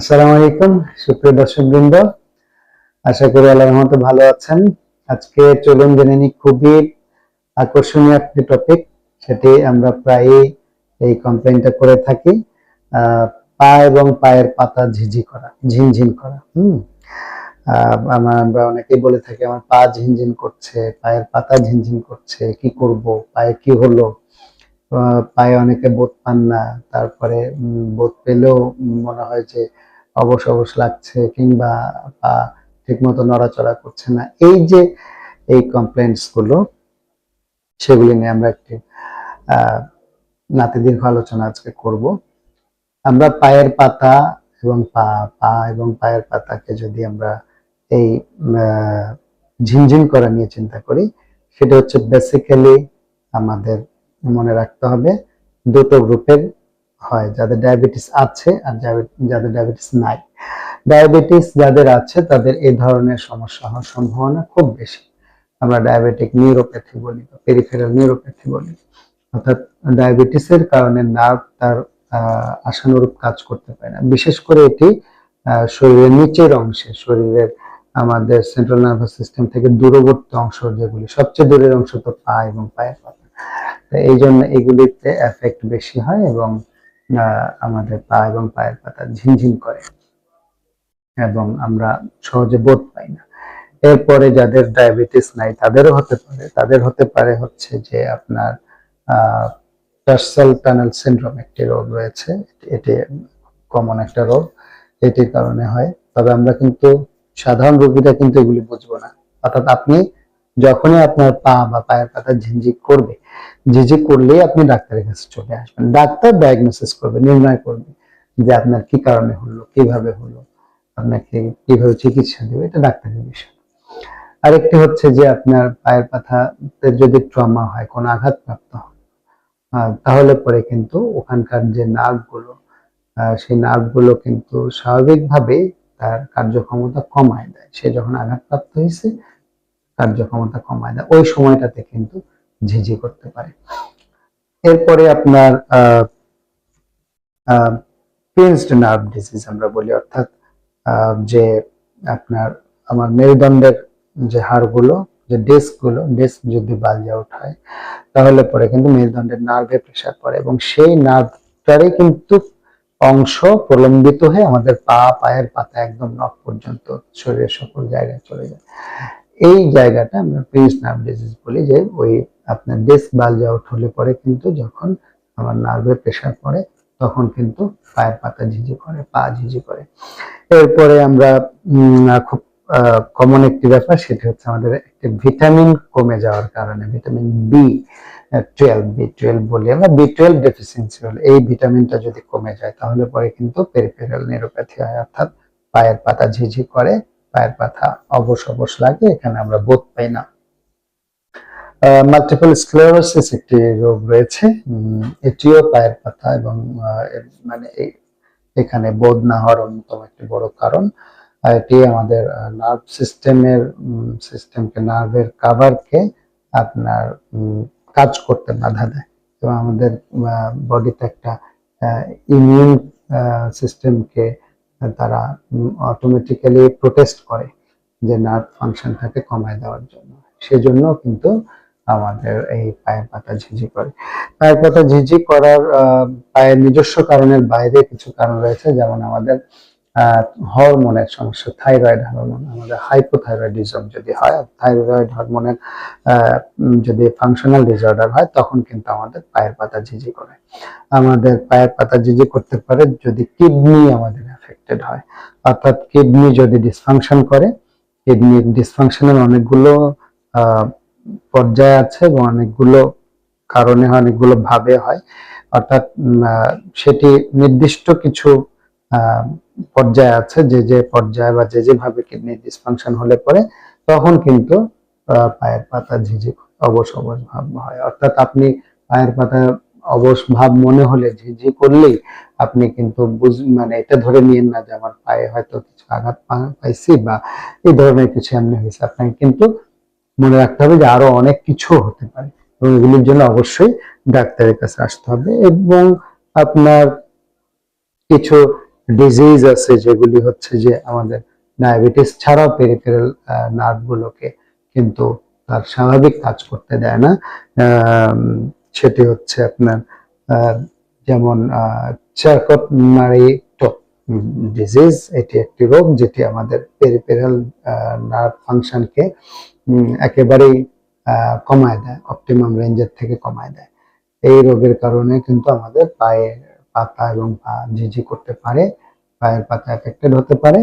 আসসালামু আলাইকুম, সুপ্রিয় দর্শক বৃন্দ আশা করি আল্লাহ রহমতে ভালো আছেন। আজকে চলুন জেনে নিই খুবই আকর্ষণীয় একটি টপিক সেটি আমরা প্রায়ই এই কমপ্লেনটা করে থাকি পা এবং পায়ের পাতা ঝিঝি করা, ঝিনঝিন করা, হুম? আমার অনেকেই বলে থাকি, আমার পা ঝিনঝিন করছে, পায়ের পাতা ঝিনঝিন করছে, কি করব, পায়ে কি হলো? পায়ে অনেকে বোধ পান না, তারপরে বোধ পেলেও মনে হয় যে অবশ অবশ লাগছে কিংবা পা ঠিকমতো নড়াচড়া করছে না। এই যে এই কমপ্লেন্টসগুলো, সেগুলি নিয়ে আমরা একটি আহ নাতিদীর্ঘ আলোচনা আজকে করব। আমরা পায়ের পাতা এবং পা পা এবং পায়ের পাতাকে যদি আমরা এই ঝিনঝিন করা নিয়ে চিন্তা করি, সেটা হচ্ছে বেসিক্যালি আমাদের মনে রাখতে হবে দুটো গ্রুপের হয়, যাদের ডায়াবেটিস আছে আর যাদের- ডায়াবেটিস নাই। ডায়াবেটিস যাদের আছে, তাদের এই ধরনের সমস্যা হওয়ার সম্ভাবনা খুব বেশি। আমরা ডায়াবেটিক নিউরোপ্যাথি বলি বা পেরিফেরাল নিউরোপ্যাথি বলি। অর্থাৎ ডায়াবেটিসের কারণে নার্ভ তার আশানুরূপ কাজ করতে পারে না। বিশেষ করে এটি শরীরের নিচের অংশে, শরীরের আমাদের সেন্ট্রাল নার্ভাস সিস্টেম থেকে দূরবর্তী অংশ যেগুলি সবচেয়ে দূরের অংশ তো পা এবং পায়ের পাতা। এই জন্য এগুলিতে এফেক্ট বেশি হয় এবং আমাদের পা এবং পায়ের পাতা ঝিনঝিন করে এবং আমরা সহজে বোধ পাই না। এরপরে যাদের ডায়াবেটিস নাই তাদেরও হতে পারে। তাদের হতে পারে হচ্ছে যে আপনার টানেল সিনড্রোম একটি রোগ রয়েছে। এটি কমন একটা রোগ। এটির কারণে হয়। তবে আমরা কিন্তু সাধারণ রোগীরা কিন্তু এগুলি বুঝব না। অর্থাৎ আপনি যখনই আপনার পা বা পায়ের পাতা ঝিনঝিক করবে ঝিঝিক করলেই আপনি ডাক্তারের কাছে চলে আসবেন। ডাক্তার ডায়াগনোসিস করবে, নির্ণয় করবে যে আপনার কি কারণে হলো, কীভাবে হলো, আপনাকে কীভাবে চিকিৎসা দেবে, এটা ডাক্তারের বিষয়। আরেকটি হচ্ছে যে আপনার পায়ের পাতাতে যদি ট্রমা হয়, কোনো আঘাতপ্রাপ্ত হয় তাহলে পরে কিন্তু ওখানকার যে নার্ভগুলো সেই নার্ভগুলো কিন্তু স্বাভাবিকভাবে তার কার্যক্ষমতা কমায় দেয়। সে যখন আঘাতপ্রাপ্ত হয়েছে কার্যক্ষমতা কমায় দেয় ওই সময়টাতে কিন্তু ঝিঝি করতে পারে। এরপরে আপনার পিন্সড নার্ভ ডিজিজ আমরা বলি, অর্থাৎ যে আপনার আমার মেরুদণ্ডের যে হাড়গুলো, যে ডিস্কগুলো ডিস্ক যদি বাল্জ হয় তাহলে পরে কিন্তু মেরুদণ্ডের নার্ভে প্রেসার পড়ে এবং সেই নার্ভটারই কিন্তু অংশ প্রলম্বিত হয়ে আমাদের পা, পায়ের পাতা একদম নখ পর্যন্ত শরীরের সকল জায়গায় চলে যায়। এই জায়গাটা আমরা প্রিন্স নার্ভ ডিজিজ বলি যে ওই আপনার ডিস্ক বাল্জ আউট হলে পরে কিন্তু যখন আমার নার্ভে প্রেসার পড়ে, তখন কিন্তু পায়ের পাতা ঝিঝি করে, পা ঝিঝি করে। এরপরে আমরা খুব কমন একটি ব্যাপার, সেটি হচ্ছে আমাদের একটি ভিটামিন কমে যাওয়ার কারণে vitamin B twelve B twelve বলি আমরা বি টুয়েলভ ডেফিসিয়েন্সি হলে এই ভিটামিনটা যদি কমে যায়, তাহলে পরে কিন্তু পেরিফেরাল নিউরোপ্যাথি হয়, অর্থাৎ পায়ের পাতা ঝিঝি করে পায়ের পাতা অবশ অবশ লাগে, এখানে আমরা বোধ পাই না। মাল্টিপল স্ক্লেরোসিস একটি রোগ রয়েছে। এটিও পায়ের পাতা এবং মানে এখানে বোধ না হওয়ার অন্যতম একটি বড় কারণ। এটি আমাদের নার্ভ সিস্টেমের সিস্টেমকে নার্ভের কাভারকে আপনার কাজ করতে বাধা দেয় এবং আমাদের বডিতে একটা ইমিউন সিস্টেমকে তারা অটোমেটিক্যালি প্রোটেস্ট করে যে নার্ভ ফাংশনটাকে কমায় দেওয়ার জন্য। সেজন্য কিন্তু আমাদের এই পায়ের পাতা ঝিঝি করে। পায়ের পাতা ঝিঝি করার পায়ের নিজস্ব কারণের বাইরে কিছু কারণ রয়েছে। যেমন আমাদের হরমোনের সমস্যা থাইরয়েড হরমোন আমাদের হাইপোথাইরয়েডিজম যদি হয় থাইরয়েড হরমোনের যদি ফাংশনাল ডিসঅর্ডার হয়, তখন কিন্তু আমাদের পায়ের পাতা ঝিঝি করে। আমাদের পায়ের পাতা ঝিঝি করতে পারে যদি কিডনি আমাদের এফেক্টেড হয়। অর্থাৎ কিডনি যদি ডিসফাংশন করে কিডনি ডিসফাংশনের অনেকগুলো পর্যায়ে আছে এবং অনেকগুলো কারণে অনেকগুলো ভাবে হয়। অর্থাৎ সেটি নির্দিষ্ট কিছু পর্যায়ে আছে, যে যে পর্যায়ে বা যে যেভাবে কিডনি ডিসফাংশন হলে পরে, তখন কিন্তু পায়ের পাতা ঝিঝি অবশ অবশ ভাব হয়। অর্থাৎ আপনি পায়ের পাতা অবশ ভাব মনে হলে ঝিঝি করলেই আপনি কিন্তু বুঝ মানে এটা ধরে নিয়েন না যে আমার পায়ে হয়তো কিছু আঘাত পাইছি বা এই ধরনের কিছু এমনি হয়েছে। আপনাকে কিন্তু মনে রাখতে হবে যে আরও অনেক কিছু হতে পারে এবং এগুলির জন্য অবশ্যই ডাক্তারের কাছে আসতে হবে এবং আপনার কিছু ডিজিজ আছে যেগুলি হচ্ছে যে আমাদের ডায়াবেটিস ছাড়াও পেরিফেরাল নার্ভ গুলোকে কিন্তু তার স্বাভাবিক কাজ করতে দেয় না। সেটি হচ্ছে আপনার আহ, চারকট মারিটো ডিজিজ এটি একটি রোগ যেটি আমাদের পেরিপেরাল নার্ভ ফাংশনকে একেবারেই কমায় দেয় অপটিমাম রেঞ্জের থেকে কমায় দেয়। এই রোগের কারণে কিন্তু আমাদের পায়ের পাতা এবং পা ঝিঝি করতে পারে, পায়ের পাতা এফেক্টেড হতে পারে।